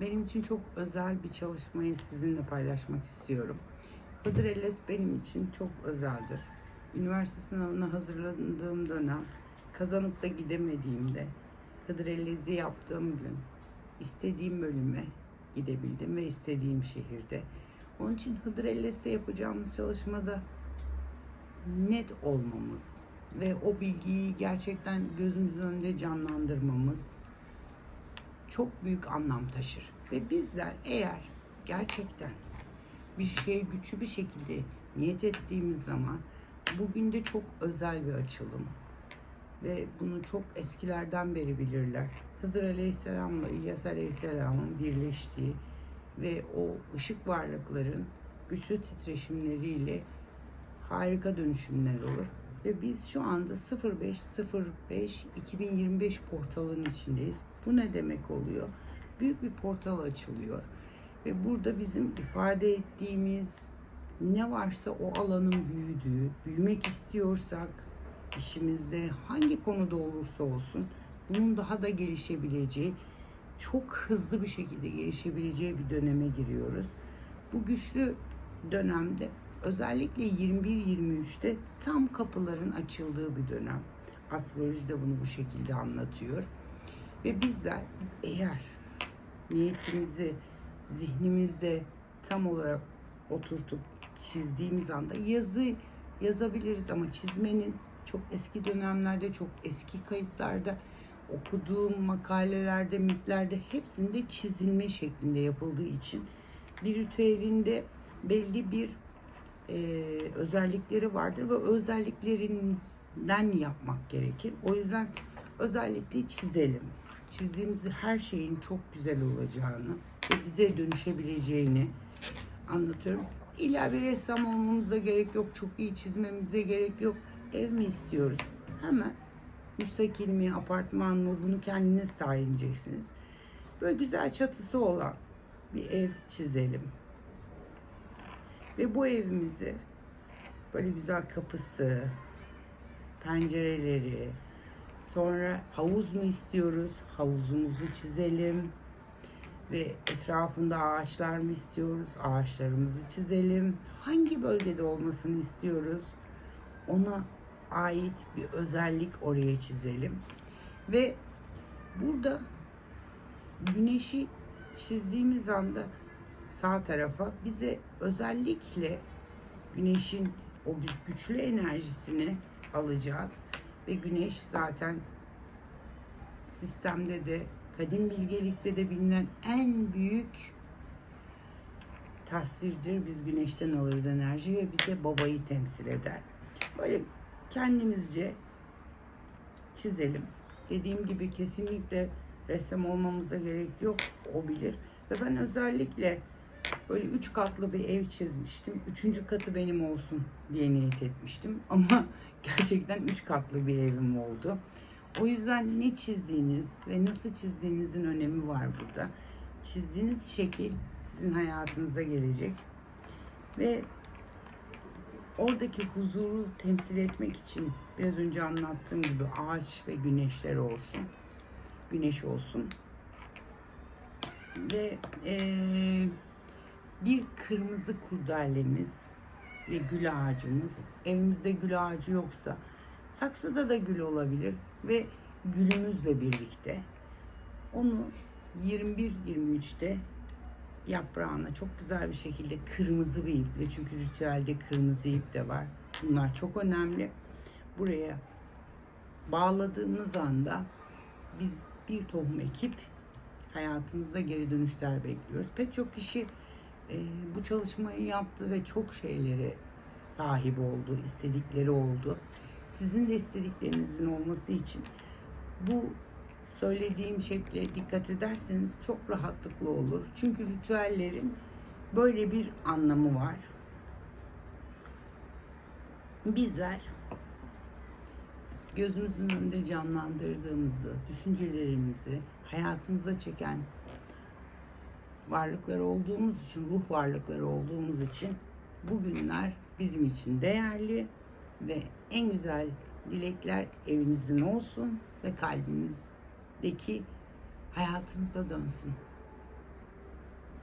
benim için çok özel bir çalışmayı sizinle paylaşmak istiyorum. Hıdrellez benim için çok özeldir. Üniversite sınavına hazırlandığım dönem, kazanıp da gidemediğimde, Hıdrellez'i yaptığım gün, istediğim bölüme gidebildim ve istediğim şehirde. Onun için Hıdrellez'te yapacağımız çalışmada net olmamız ve o bilgiyi gerçekten gözümüzün önünde canlandırmamız çok büyük anlam taşır. Ve bizler eğer gerçekten bir şeye güçlü bir şekilde niyet ettiğimiz zaman bugün de çok özel bir açılım. Ve bunu çok eskilerden beri bilirler. Hızır Aleyhisselam'la İlyas Aleyhisselam'ın birleştiği ve o ışık varlıkların güçlü titreşimleriyle harika dönüşümler olur. Ve biz şu anda 0505 2025 portalının içindeyiz. Bu ne demek oluyor? Büyük bir portal açılıyor. Ve burada bizim ifade ettiğimiz ne varsa o alanın büyüdüğü, büyümek istiyorsak işimizde hangi konuda olursa olsun bunun daha da gelişebileceği, çok hızlı bir şekilde gelişebileceği bir döneme giriyoruz. Bu güçlü dönemde özellikle 21-23'te tam kapıların açıldığı bir dönem. Astroloji de bunu bu şekilde anlatıyor. Ve bizler eğer niyetimizi zihnimizde tam olarak oturtup çizdiğimiz anda yazı yazabiliriz ama çizmenin çok eski dönemlerde, çok eski kayıtlarda okuduğum makalelerde, mitlerde hepsinde çizilme şeklinde yapıldığı için bir ritüelinde belli bir e, özellikleri vardır ve özelliklerinden yapmak gerekir. O yüzden özellikle çizelim. Çizdiğimiz her şeyin çok güzel olacağını ve bize dönüşebileceğini anlatıyorum. İlla bir ressam olmamıza gerek yok. Çok iyi çizmemize gerek yok. Ev mi istiyoruz? Hemen müstakil mi, apartman mı bunu kendiniz tayin edeceksiniz. Böyle güzel çatısı olan bir ev çizelim. Ve bu evimizi böyle güzel kapısı, pencereleri, sonra havuz mu istiyoruz? Havuzumuzu çizelim. Ve etrafında ağaçlar mı istiyoruz? Ağaçlarımızı çizelim. Hangi bölgede olmasını istiyoruz? Ona ait bir özellik oraya çizelim. Ve burada güneşi çizdiğimiz anda sağ tarafa bize özellikle güneşin o gü- güçlü enerjisini alacağız ve güneş zaten sistemde de kadim bilgelikte de bilinen en büyük tasvirdir. Biz güneşten alırız enerji ve bize babayı temsil eder. Böyle kendimizce çizelim. Dediğim gibi kesinlikle ressam olmamıza gerek yok. O bilir. Ve ben özellikle böyle üç katlı bir ev çizmiştim. Üçüncü katı benim olsun diye niyet etmiştim. Ama gerçekten üç katlı bir evim oldu. O yüzden ne çizdiğiniz ve nasıl çizdiğinizin önemi var burada. Çizdiğiniz şekil sizin hayatınıza gelecek. Ve oradaki huzuru temsil etmek için biraz önce anlattığım gibi ağaç ve güneşler olsun. Güneş olsun. Ve eee, bir kırmızı kurdalemiz ve gül ağacımız. Evimizde gül ağacı yoksa saksıda da gül olabilir ve gülümüzle birlikte onu 21-23'te yaprağına çok güzel bir şekilde kırmızı bir iple çünkü ritüelde kırmızı ip de var. Bunlar çok önemli. Buraya bağladığımız anda biz bir tohum ekip hayatımızda geri dönüşler bekliyoruz. Pek çok kişi e, bu çalışmayı yaptı ve çok şeylere sahip oldu, istedikleri oldu. Sizin de istediklerinizin olması için bu söylediğim şekle dikkat ederseniz çok rahatlıkla olur. Çünkü ritüellerin böyle bir anlamı var. Bizler gözümüzün önünde canlandırdığımızı, düşüncelerimizi hayatımıza çeken varlıklar olduğumuz için, ruh varlıkları olduğumuz için bugünler bizim için değerli ve en güzel dilekler evinizin olsun ve kalbinizdeki hayatınıza dönsün.